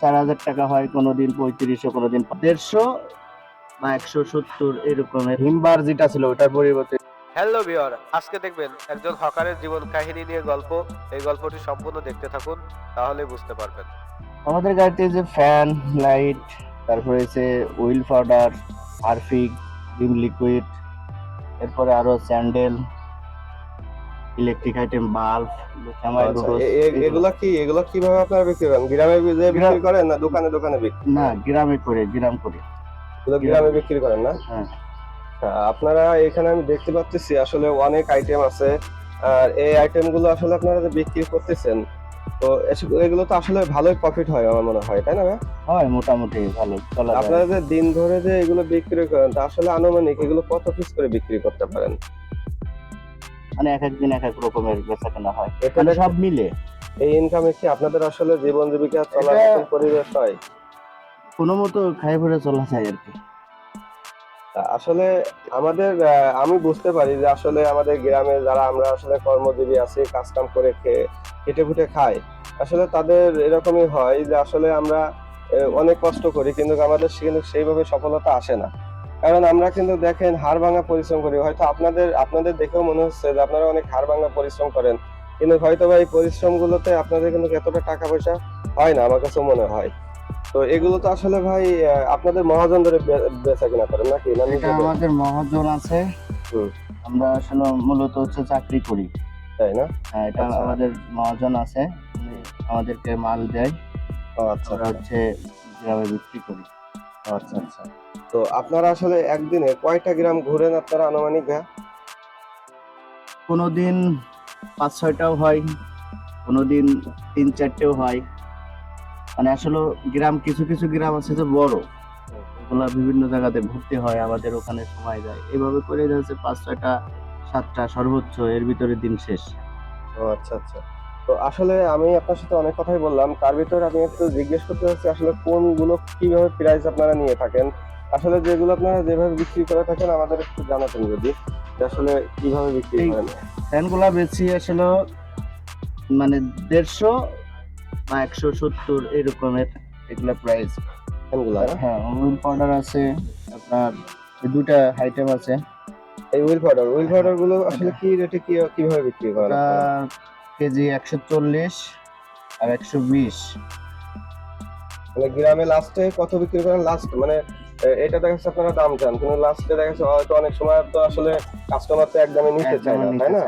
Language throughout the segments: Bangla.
চার হাজার টাকা হয় কোনোদিন পঁয়ত্রিশশো কোনোদিন দেড়শো বা একশো সত্তর এরকমের হিমবার যেটা ছিল ওটার পরিবর্তে হ্যালো বিয়র আজকে দেখবেন একজন হকারের জীবন কাহিনী নিয়ে গল্প। এই গল্পটি সম্পূর্ণ দেখতে থাকুন তাহলে বুঝতে পারবেন। আমাদের গাড়িতে যে ফ্যান লাইট তারপরে হচ্ছে উইল পাউডার হারফিক ডিম লিকুইড এরপরে আরও স্যান্ডেল ইলেকট্রিক আইটেম বাল্ব এগুলা কি এগুলা কীভাবে আপনারা বিক্রি করেন? গ্রামে বিক্রি করেন না দোকানে দোকানে বিক্রি? না গ্রামে করে গ্রাম করে। গ্রামে বিক্রি করেন না? হ্যাঁ। আচ্ছা, আপনারা এখানে আমি দেখতে পাচ্ছি আসলে অনেক আইটেম আছে। আর এই আইটেমগুলো আসলে আপনারা যে বিক্রি করতেছেন তো এগুলো তো আসলে ভালোই প্রফিট হয় আমার মনে হয় তাই না হয় মোটামুটি ভালো আপনারা যে দিন ধরে যে এগুলো বিক্রি করেন তা আসলে আনুমানিক এগুলো কত পিস করে বিক্রি করতে পারেন? মানে এক এক দিন এক এক রকমের বেচা কেনা হয়। মানে সব মিলে। এই ইনকামে কি আপনাদের আসলে জীবন জীবিকা চলার পরিবেশ হয়? কোনো মতো খাই পরে চলা যায় আর কি। আসলে আমাদের আমি বুঝতে পারি যে আসলে আমাদের গ্রামে যারা আমরা আসলে কর্মজীবী আছি কাজ কাম করে খেয়ে খেটে খুটে খাই আসলে তাদের এরকমই হয় যে আসলে আমরা অনেক কষ্ট করি কিন্তু আমাদের সেইভাবে সফলতা আসে না। কারণ আমরা কিন্তু দেখেন হাড় ভাঙা পরিশ্রম করি। হয়তো আপনাদের আপনাদের দেখেও মনে হচ্ছে যে আপনারা অনেক হাড় ভাঙা পরিশ্রম করেন। কিন্তু হয়তো বা এই পরিশ্রম গুলোতে আপনাদের কিন্তু এতটা টাকা পয়সা হয় না আমার কাছে মনে হয়। তো এগুলো তো আসলে ভাই আপনাদের মহাজন ধরে বেচা কিনা করেন নাকি? না আমাদের মহাজন আছে। আমরা আসলে মূলত হচ্ছে চাকরি করি। তাই না? হ্যাঁ, এটা আচ্ছা। আমাদের মহাজন আছে। আমাদেরকে মাল দেয়। আচ্ছা হচ্ছে গ্রামে বিক্রি করি। আচ্ছা আচ্ছা। তো আপনারা আসলে একদিনে কয়টা গ্রাম ঘুরেন আপনারা আনুমানিক ভাইয়া? কোনোদিন পাঁচ ছয়টাও হয় কোনোদিন তিন চারটেও হয়। মানে আসলে গ্রাম কিছু কিছু গ্রাম আছে যে বড় ওগুলা বিভিন্ন জায়গাতে ঘুরতে হয় আমাদের ওখানে সময় যায়। এভাবে করে যাচ্ছে পাঁচ ছয়টা সাতটা সর্বোচ্চ এর ভিতরে দিন শেষ। ও আচ্ছা আচ্ছা। তো আসলে আমি আপনার সাথে অনেক কথাই বললাম তার ভিতরে আমি একটু জিজ্ঞেস করতে চাচ্ছি আসলে কোনগুলো কীভাবে প্রাইস আপনারা নিয়ে থাকেন? আসলে যেগুলো আপনারা যেভাবে বিক্রি করে থাকেন আমাদের একটু জানাতেন যদি আসলে কীভাবে বিক্রি করেন ফ্যানগুলা বেশি আসলে মানে দেড়শো বা একশো সত্তর এরকমের এগুলা প্রাইস ফ্যানগুলো হ্যাঁ? উইল পাউডার আছে আপনার দুটা আইটেম আছে। এই উইল পাউডার উইল পাউডারগুলো আসলে কি রেটে কি কীভাবে বিক্রি আপনারা? কেজি একশো চল্লিশ আর একশো বিশ। মানে গ্রামে লাস্টে কত বিক্রি করেন? লাস্ট মানে এটা দেখা যাচ্ছে আপনারা দাম চান কিন্তু লাস্টে দেখা যাচ্ছে হয়তো অনেক সময় তো আসলে কাস্টমার তো একদমই নিতে চায় না তাই না?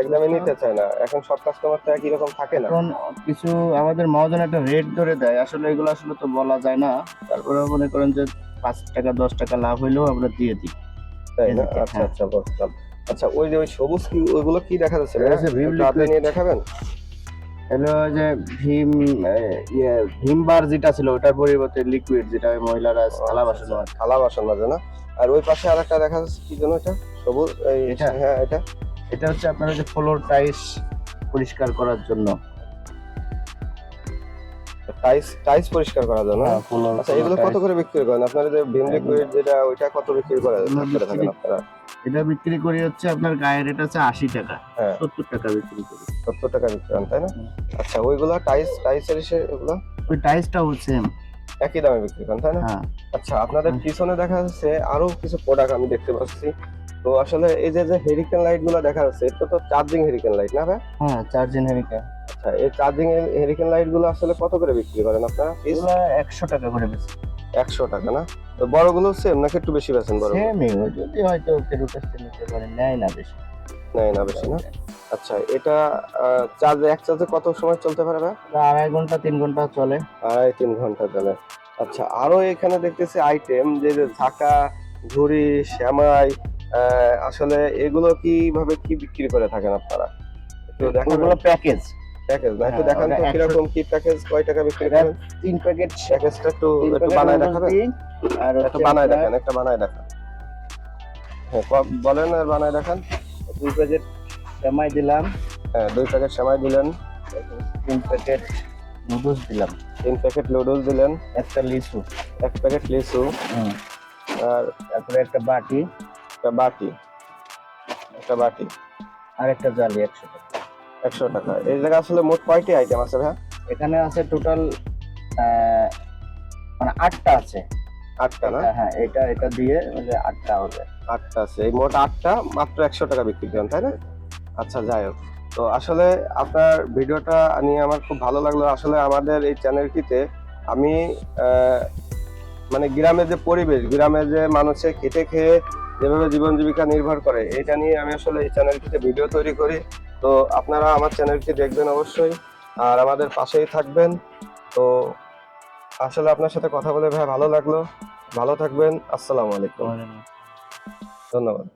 একদমই নিতে চায় না। এখন সব কাস্টমার তো একই রকম থাকে না। এখন কিছু আমাদের মহাজন একটা রেট ধরে দেয়। আসলে এগুলো আসলে তো বলা যায় না। তারপরে মনে করেন যে পাঁচ টাকা দশ টাকা লাভ হইলেও আমরা দিয়ে দিই। তাই না? আচ্ছা হ্যাঁ। আচ্ছা বুঝলাম। আচ্ছা ওই যে ওই সবুজ কি ওইগুলো কি দেখা যাচ্ছে? একটু নিয়ে দেখাবেন? এগুলো যে ভীম ইয়ে ভীমবার যেটা ছিল ওটার পরিবর্তে লিকুইড যেটা ওই মহিলারা থালা বাসন থালা বাসন মাজে না? আর ওই পাশে আর একটা দেখা যাচ্ছে কি যেন এটা? সবুজ এটা? হ্যাঁ এটা। এটা হচ্ছে আপনার যে ফ্লোর টাইস পরিষ্কার করার জন্য। টাইস টাইস পরিষ্কার করা যায় না হ্যাঁ, আচ্ছা এগুলো কত করে বিক্রি করেন? আপনারা যে ভিম লিকুইড যেটা ওইটা কত বিক্রি করে আপনারা? এটা বিক্রি করি হচ্ছে আপনার গায়ের রেট আছে আশি টাকা। হ্যাঁ। সত্তর টাকা বিক্রি করি। সত্তর টাকা বিক্রি করেন তাই না? আচ্ছা ওইগুলো টাইস টাইসের এগুলো? ওই টাইসটাও সেম একই দামে বিক্রি করেন তাই না? হ্যাঁ। আচ্ছা আপনাদের পিছনে দেখা যাচ্ছে আরও কিছু প্রোডাক্ট আমি দেখতে পাচ্ছি। তো আসলে এই যে যে হেরিকেন লাইটগুলো দেখা যাচ্ছে এটা তো চার্জিং হেরিকেন লাইট না ভাই? হ্যাঁ চার্জিং হেরিকা আচ্ছা এই চার্জিং হেরিকেন লাইটগুলো আসলে কত করে বিক্রি করেন আপনারা? এগুলো একশো টাকা করে বেশি একশো টাকা না? তো বড়গুলো সেম নাকি একটু বেশি বেছেন বড় সেমই যদি হয়তো কেউ কাছ নিতে পারে নেয় না বেশি। নেই না বেশি না? আচ্ছা এটা চার্জ এক চার্জে কত সময় চলতে পারে ভাই? আড়াই ঘণ্টা তিন ঘণ্টা চলে। আড়াই তিন ঘণ্টা চলে। আচ্ছা আরও এখানে দেখতেছি আইটেম যে ঢাকা ঝুড়ি শ্যামাই আসলে এগুলো কীভাবে কি বিক্রি করে থাকেন আপনারা? দেখাবেন। ওগুলো প্যাকেজ প্যাকেজ না একটু দেখান তো কীরকম কি প্যাকেজ কয় টাকা বিক্রি করেন? তিন প্যাকেট প্যাকেজটা একটু একটু বানায় দেখাবেন? আর একটু বানায় দেখান একটা বানায় দেখান। হ্যাঁ বলেন আর বানায় দেখান। দুই প্যাকেট সেমাই দিলাম। হ্যাঁ দুই প্যাকেট সেমাই দিলেন। তিন প্যাকেট নুডলস দিলাম। তিন প্যাকেট দিলেন। একটা লিচু। এক প্যাকেট লিচু। আর তারপরে একটা বাটি। একটা বাটি। একটা বাটি। আর একটা জালি একশো টাকা একশো টাকা। এই জায়গায় আসলে মোট কয়টি আইটেম আছে ভাই এখানে আছে টোটাল মানে আটটা আছে। আটটা না? হ্যাঁ এটা এটা দিয়ে মানে আটটা হবে। আটটা আছে। এই মোট আটটা মাত্র একশো টাকা বিক্রি করেন তাই না? আচ্ছা যাই হোক। তো আসলে আপনার ভিডিওটা নিয়ে আমার খুব ভালো লাগল। আসলে আমাদের এই চ্যানেলটিতে আমি মানে গ্রামের যে পরিবেশ গ্রামের যে মানুষে খেটে খেয়ে যেভাবে জীবন জীবিকা নির্ভর করে এটা নিয়ে আমি আসলে এই চ্যানেলটিতে ভিডিও তৈরি করি। তো আপনারা আমার চ্যানেলটি দেখবেন অবশ্যই আর আমাদের পাশেই থাকবেন। তো আসলে আপনার সাথে কথা বলে ভাই ভালো লাগল। ভালো থাকবেন। আসসালামু আলাইকুম। ধন্যবাদ